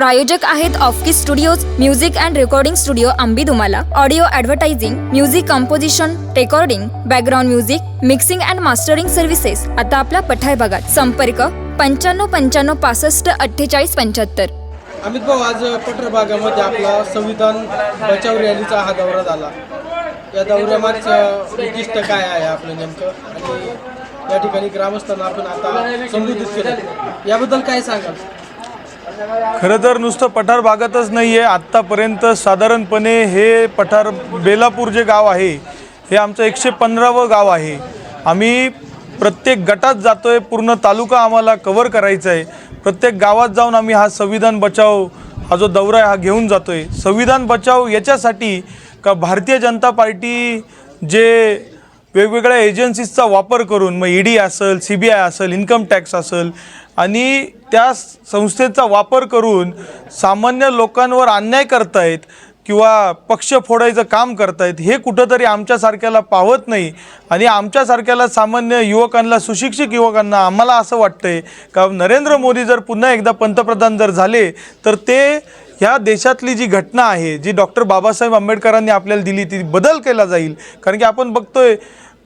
प्रायोजक आहेत Offkey studios music and recording studio Ambi Dumala. Audio advertising music composition recording background music mixing and mastering services आता आपला पठाय भागात संपर्क पंच्याण्णव पंच्याण्णव पासष्ट अठ्ठेचाळीस पंच्याहत्तर. अमित भाऊ आज पठार भागामध्ये आपला संविधान बचाव रॅलीचा हा दौरा झाला. या दौऱ्यामागचं उद्दिष्ट काय आहे आपलं नेमकं? आणि या ठिकाणी ग्रामस्थांना आपण आता संबोधित केलं. याबद्दल काय सांगाल? खरं तर नुसतं पठार भागातच नाही आहे आत्तापर्यंत साधारणपणे हे पठार बेलापूर जे गाव आहे हे आमचं एकशे पंधरावं गाव आहे. आम्ही प्रत्येक गटात जातो आहे पूर्ण तालुका आम्हाला कवर करायचा आहे प्रत्येक गावात जाऊन आम्ही हा संविधान बचाव हा जो दौरा आहे हा घेऊन जातो आहे संविधान बचाव याच्यासाठी का भारतीय जनता पार्टी जे वेगवेगळ्या एजन्सीजचा वापर करून मग ई डी असेल सी बी आय असेल इन्कम टॅक्स असेल आणि त्या संस्थेचा वापर करून सामान्य लोकांवर अन्याय करतायत किंवा पक्ष फोडायचं काम करतायत हे कुठंतरी आमच्यासारख्याला पावत नाही. आणि आमच्यासारख्याला सामान्य युवकांना सुशिक्षित युवकांना आम्हाला असं वाटतंय का नरेंद्र मोदी जर पुन्हा एकदा पंतप्रधान जर झाले तर ते ह्या देशातली जी घटना आहे जी डॉक्टर बाबासाहेब आंबेडकरांनी आपल्याला दिली ती बदल केला जाईल. कारण की आपण बघतोय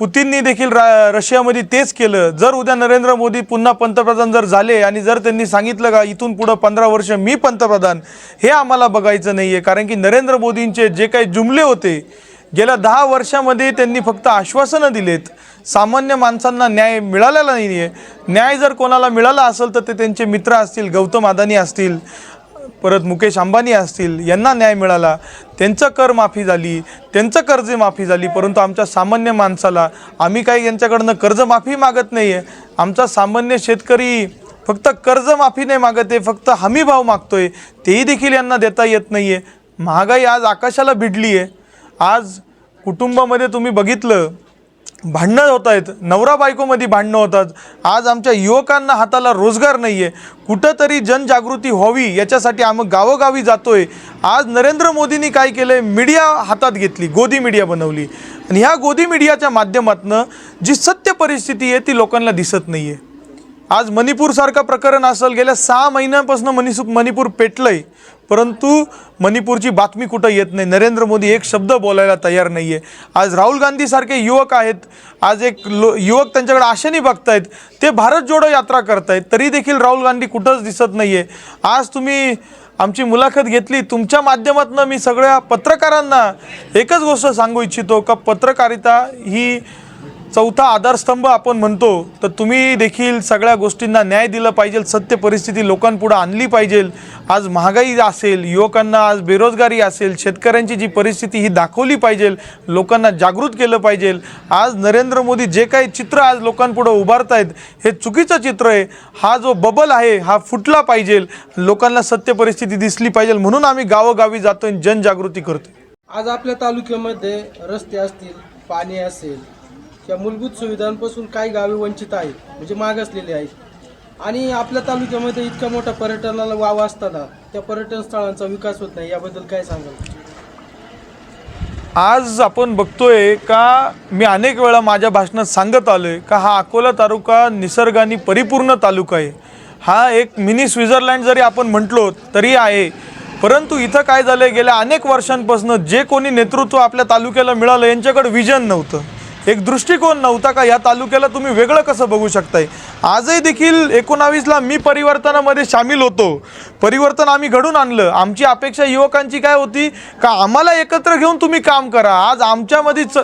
पुतीननी देखील रा रशियामध्ये तेच केलं. जर उद्या नरेंद्र मोदी पुन्हा पंतप्रधान जर झाले आणि जर त्यांनी सांगितलं का इथून पुढं पंधरा वर्ष मी पंतप्रधान हे आम्हाला बघायचं नाही आहे कारण की नरेंद्र मोदींचे जे काही जुमले होते गेल्या दहा वर्षामध्ये त्यांनी फक्त आश्वासनं दिलेत. सामान्य माणसांना न्याय मिळालेला नाही आहे न्याय जर कोणाला मिळाला असेल तर ते त्यांचे मित्र असतील गौतम अदानी असतील. परत मुकेश अंबानी असतील यांना न्याय मिळाला त्यांचं कर माफी झाली त्यांचं कर्ज माफी झाली परंतु आमच्या सामान्य माणसाला आम्ही काही यांच्याकडनं कर्जमाफी मागत नाही आहे आमचा सामान्य शेतकरी फक्त कर्जमाफी नाही मागत आहे फक्त हमीभाव मागतो आहे तेही देखील यांना देता येत नाही आहे महागाई आज आकाशाला भिडली आहे आज कुटुंबामध्ये तुम्ही बघितलं भांडणं होत आहेत. नवरा बायकोमध्ये भांडणं होतात. आज आमच्या युवकांना हाताला रोजगार नाही आहे कुठंतरी जनजागृती व्हावी याच्यासाठी आम्ही गावोगावी जातो आहे आज नरेंद्र मोदींनी काय केलं आहे मीडिया हातात घेतली गोदी मीडिया बनवली. आणि ह्या गोदी मीडियाच्या माध्यमातून जी सत्य परिस्थिती आहे ती लोकांना दिसत नाही आहे आज मणिपूरसारखं प्रकरण असेल गेल्या सहा महिन्यांपासून मणिसू मणिपूर पेटलं आहे परंतु मणिपूरची बातमी कुठं येत नाही? नरेंद्र मोदी एक शब्द बोलायला तयार नाही आहे आज राहुल गांधीसारखे युवक आहेत. आज एक लो युवक त्यांच्याकडे आशेने बघतायत. ते भारत जोडो यात्रा करतायत. तरी देखील राहुल गांधी कुठंच दिसत नाही आहे आज तुम्ही आमची मुलाखत घेतली. तुमच्या माध्यमातून मी सगळ्या पत्रकारांना एकच गोष्ट सांगू इच्छितो का पत्रकारिता ही चौथा आधारस्तंभ आपण म्हणतो तर तुम्ही देखील सगळ्या गोष्टींना न्याय दिला पाहिजे सत्य परिस्थिती लोकांपुढं आणली पाहिजे. आज महागाई असेल युवकांना आज बेरोजगारी असेल शेतकऱ्यांची जी परिस्थिती ही दाखवली पाहिजे लोकांना जागृत केलं पाहिजे. आज नरेंद्र मोदी जे काही चित्र आज लोकांपुढं उभारत आहेत हे चुकीचं चित्र आहे. हा जो बबल आहे हा फुटला पाहिजे. लोकांना सत्य परिस्थिती दिसली पाहिजे म्हणून आम्ही गावोगावी जातो जनजागृती करतो आज आपल्या तालुक्यामध्ये रस्ते असतील पाणी असेल या मूलभूत सुविधांपासून काही गावे वंचित आहेत म्हणजे मागासलेले आहेत. आणि आपल्या तालुक्यामध्ये इतका मोठा पर्यटनाला वाव असताना त्या पर्यटन स्थळांचा विकास होत नाही याबद्दल काय सांगाल? आज आपण बघतोय का मी अनेक वेळा माझ्या भाषणात सांगत आलोय का हा अकोला तालुका निसर्गाने परिपूर्ण तालुका आहे. हा एक मिनी स्वित्झर्लंड जरी आपण म्हटलो तरी आहे. परंतु इथं काय झालं गेल्या अनेक वर्षांपासून जे कोणी नेतृत्व आपल्या तालुक्याला मिळालं यांच्याकडे विजन नव्हतं. एक दृष्टिकोन नव्हता का? या तालुक्याला तुम्ही वेगळं कसं बघू शकताय? आजही देखील एकोणावीसला मी परिवर्तनामध्ये सामील होतो. परिवर्तन आम्ही घडून आणलं. आमची अपेक्षा युवकांची काय होती? का आम्हाला एकत्र घेऊन तुम्ही काम करा? आज आमच्यामध्ये च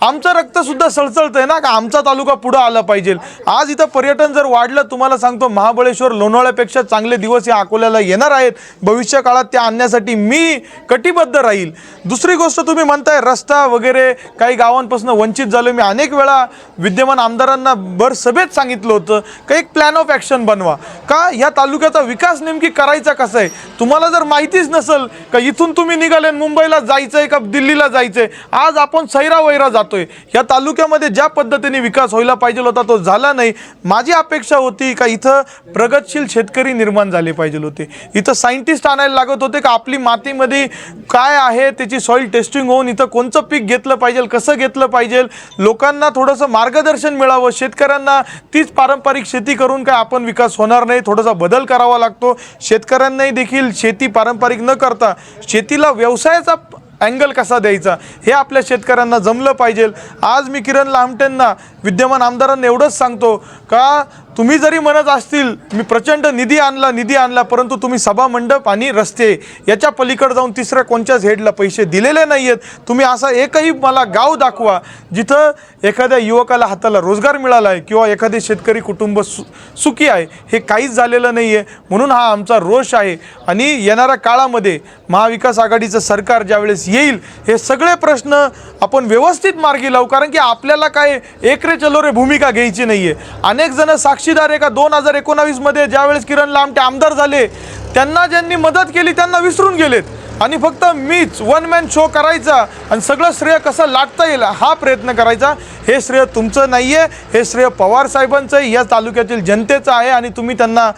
आमचं रक्तसुद्धा सळसळतं आहे ना का आमचा तालुका पुढं आला पाहिजे. आज इथं पर्यटन जर वाढलं तुम्हाला सांगतो महाबळेश्वर लोणावळ्यापेक्षा चांगले दिवस या अकोल्याला येणार आहेत. भविष्य काळात त्या आणण्यासाठी मी कटिबद्ध राहील. दुसरी गोष्ट तुम्ही म्हणताय रस्ता वगैरे काही गावांपासून वंचित झालो मी अनेक वेळा विद्यमान आमदारांना भर सभेत सांगितलं होतं का एक प्लॅन ऑफ ॲक्शन बनवा. का ह्या तालुक्याचा विकास नेमकी करायचा कसा आहे? तुम्हाला जर माहितीच नसेल का इथून तुम्ही निघाले मुंबईला जायचं आहे का दिल्लीला जायचं आहे आज आपण सैरा वैरा जातोय. या तालुक्यामध्ये ज्या पद्धतीने विकास व्हायला पाहिजे होता तो झाला नाही. माझी अपेक्षा होती का इथं प्रगतशील शेतकरी निर्माण झाले पाहिजे होते. इथं सायंटिस्ट आणायला लागत होते का आपली मातीमध्ये काय आहे त्याची सॉईल टेस्टिंग होऊन इथं कोणतं पीक घेतलं पाहिजे कसं घेतलं पाहिजे? लोकांना थोडंसं मार्गदर्शन मिळावं. शेतकऱ्यांना तीच पारंपरिक शेती करून काय आपण विकास होणार नाही थोडासा बदल करावा लागतो. शेतकऱ्यांनाही देखील शेती पारंपरिक न करता शेतीला व्यवसायाचा अँगल कसा द्यायचा? हे आपल्या शेतकऱ्यांना जमलं पाहिजे. आज मी किरण लामटेंना विद्यमान आमदारांना एवढंच सांगतो का तुम्ही जरी म्हणत असतील मी प्रचंड निधी आणला निधी आणला परंतु तुम्ही सभा मंडप आणि रस्ते याच्या पलीकडे जाऊन तिसऱ्या कोणत्याच हेडला पैसे दिलेले नाही आहेत तुम्ही असा एकही मला गाव दाखवा जिथं एखाद्या युवकाला हाताला रोजगार मिळाला आहे किंवा एखादे शेतकरी कुटुंब सु सुखी आहे हे काहीच झालेलं नाही आहे म्हणून हा आमचा रोष आहे. आणि येणाऱ्या काळामध्ये महाविकास आघाडीचं सरकार ज्यावेळेस येईल हे सगळे प्रश्न आपण व्यवस्थित मार्गी लावू. कारण की आपल्याला काय एकरे चलोरे भूमिका घ्यायची नाही आहे अनेक जण साक्षीदार आहे का दोन हजार एकोणावीसमध्ये ज्यावेळेस किरण लामटे आमदार झाले त्यांना ज्यांनी मदत केली त्यांना विसरून गेलेत. आणि फक्त मीच वन मॅन शो करायचा आणि सगळं श्रेय कसं लाटता येईल हा प्रयत्न करायचा. हे श्रेय तुमचं नाही आहे हे श्रेय पवार साहेबांचं या तालुक्यातील जनतेचं आहे आणि तुम्ही त्यांना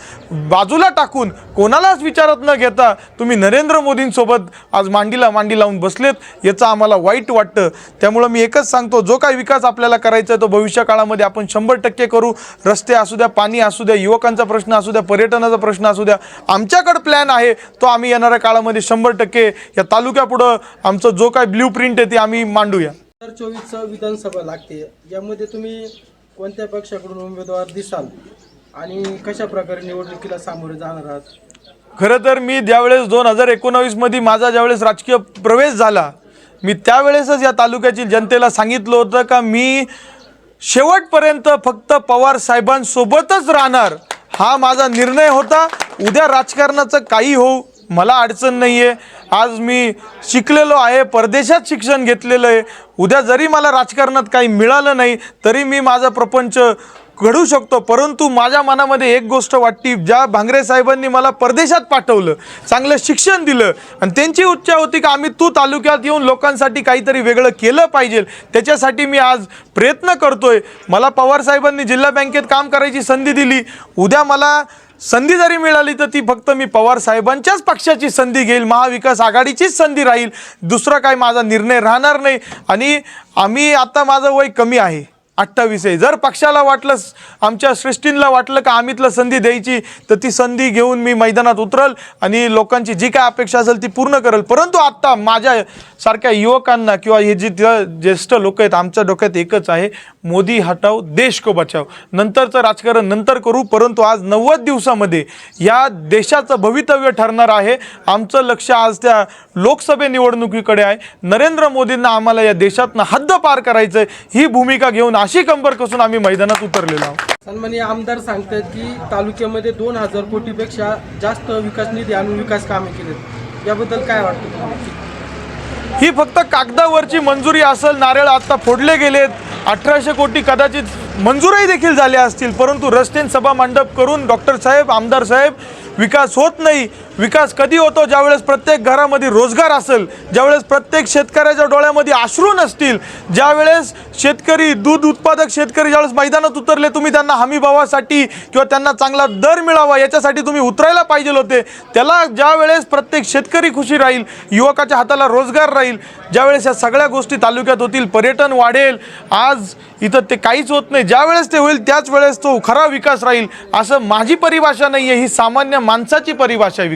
बाजूला टाकून कोणालाच विचारत न घेता तुम्ही नरेंद्र मोदींसोबत आज मांडीला मांडी लावून बसलेत. याचं आम्हाला वाईट वाटतं. त्यामुळं मी एकच सांगतो जो काही विकास आपल्याला करायचा आहे तो भविष्य काळामध्ये आपण शंभर टक्के करू. रस्ते असू द्या पाणी असू द्या युवकांचा प्रश्न असू द्या पर्यटनाचा प्रश्न असू द्या आमच्याकडं प्लॅन आहे तो आम्ही येणाऱ्या काळामध्ये शंभर टक्के या तालुक्यापुढं आमचं जो काय ब्ल्यू प्रिंट आहे ते आम्ही मांडूया. दोन हजार चोवीसचं विधानसभा लागते. यामध्ये तुम्ही कोणत्या पक्षाकडून उमेदवार दिसाल? आणि कशा प्रकारे निवडणुकीला सामोरे जाणार आहात? खरं तर मी ज्यावेळेस दोन हजार एकोणावीसमध्ये माझा ज्यावेळेस राजकीय प्रवेश झाला मी त्यावेळेसच या तालुक्यातील जनतेला सांगितलं होतं का मी शेवटपर्यंत फक्त पवार साहेबांसोबतच राहणार हा माझा निर्णय होता. उद्या राजकारणाचं काही होऊ मला अडचण नाही आहे आज मी शिकलेलो आहे परदेशात शिक्षण घेतलेलं आहे. उद्या जरी मला राजकारणात काही मिळालं नाही तरी मी माझा प्रपंच घडू शकतो. परंतु माझ्या मनामध्ये एक गोष्ट वाटती ज्या भांगरे साहेबांनी मला परदेशात पाठवलं चांगलं शिक्षण दिलं आणि त्यांची उच्चा होती की आम्ही तू तालुक्यात येऊन लोकांसाठी काहीतरी वेगळं केलं पाहिजे. त्याच्यासाठी मी आज प्रयत्न करतोय. मला पवार साहेबांनी जिल्हा बँकेत काम करायची संधी दिली. उद्या मला संधी जरी मिळाली तर ती फक्त मी पवार साहेबांच्याच पक्षाची संधी घेईल. महाविकास आघाडीचीच संधी राहील. दुसरा काय माझा निर्णय राहणार नाही. आणि आम्ही आता माझं वय कमी आहे. अठ्ठावीस आहे. जर पक्षाला वाटलं आमच्या सृष्टींला वाटलं का आम्हीतलं संधी द्यायची तर ती संधी घेऊन मी मैदानात उतरल आणि लोकांची जी काय अपेक्षा असेल ती पूर्ण करेल. परंतु आत्ता माझ्या सारख्या युवकांना किंवा हे जी ज्येष्ठ लोक आहेत आमच्या डोक्यात एकच आहे मोदी हटाव देश को बचाव. नंतरचं राजकारण नंतर करू परंतु आज नव्वद दिवसामध्ये या देशाचं भवितव्य ठरणार आहे. आमचं लक्ष आज त्या लोकसभे निवडणुकीकडे आहे. नरेंद्र मोदींना आम्हाला या देशातनं हद्द पार करायचं आहे ही भूमिका घेऊन अशी कंबर कसून आम्ही मैदानात उतरलेलो आहोत. सन्माननीय आमदार सांगतात की तालुक्यामध्ये दोन हजार कोटीपेक्षा जास्त विकास निधी आणून विकास कामे केलेत. याबद्दल काय वाटतं तुम्हाला? ही फक्त कागदावरची मंजुरी असेल नारळ आता फोडले गेलेत अठराशे कोटी कदाचित मंजूरही देखील झाल्या असतील परंतु रस्ते सभा मंडप करून डॉक्टर साहेब आमदार साहेब विकास होत नाही. विकास कधी होतो ज्यावेळेस प्रत्येक घरामध्ये रोजगार असेल ज्यावेळेस प्रत्येक शेतकऱ्याच्या डोळ्यामध्ये अश्रू नसतील ज्यावेळेस शेतकरी दूध उत्पादक शेतकरी ज्यावेळेस मैदानात उतरले तुम्ही त्यांना हमीभावासाठी किंवा त्यांना चांगला दर मिळावा याच्यासाठी तुम्ही उतरायला पाहिजे होते. त्याला ज्यावेळेस प्रत्येक शेतकरी खुशी राहील युवकाच्या हाताला रोजगार राहील ज्यावेळेस या सगळ्या गोष्टी तालुक्यात होतील पर्यटन वाढेल आज इथं ते काहीच होत नाही. ज्यावेळेस ते होईल त्याच वेळेस तो खरा विकास राहील असं माझी परिभाषा नाही आहे ही सामान्य माणसाची परिभाषा आहे